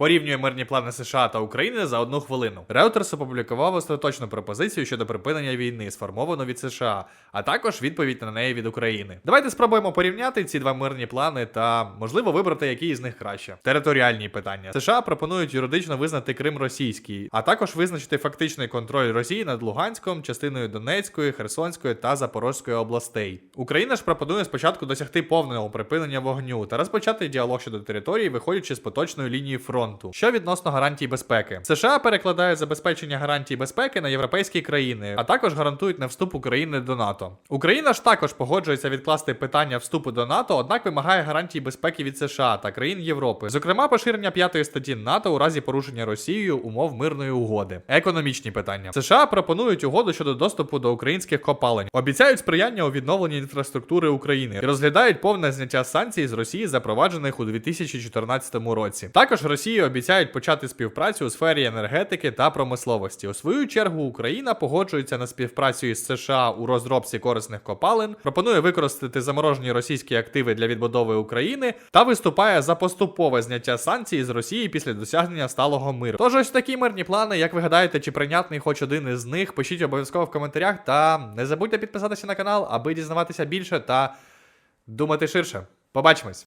Порівнює мирні плани США та України за одну хвилину. Reuters опублікував остаточну пропозицію щодо припинення війни, сформовану від США, а також відповідь на неї від України. Давайте спробуємо порівняти ці два мирні плани та можливо вибрати, який із них краще. Територіальні питання. США пропонують юридично визнати Крим російський, а також визначити фактичний контроль Росії над Луганськом, частиною Донецької, Херсонської та Запорозької областей. Україна ж пропонує спочатку досягти повного припинення вогню та розпочати діалог щодо території, виходячи з поточної лінії фронту. Що відносно гарантій безпеки, США перекладають забезпечення гарантій безпеки на європейські країни, а також гарантують не вступ України до НАТО. Україна ж також погоджується відкласти питання вступу до НАТО, однак вимагає гарантій безпеки від США та країн Європи, зокрема поширення п'ятої статті НАТО у разі порушення Росією умов мирної угоди. Економічні питання США пропонують угоду щодо доступу до українських копалень, обіцяють сприяння у відновленні інфраструктури України і розглядають повне зняття санкцій з Росії, запроваджених у 2014 році. Також Обіцяють почати співпрацю у сфері енергетики та промисловості. У свою чергу Україна погоджується на співпрацю із США у розробці корисних копалин, пропонує використати заморожені російські активи для відбудови України та виступає за поступове зняття санкцій з Росії після досягнення сталого миру. Тож ось такі мирні плани. Як ви гадаєте, чи прийнятний хоч один із них? Пишіть обов'язково в коментарях та не забудьте підписатися на канал, аби дізнаватися більше та думати ширше. Побачимось!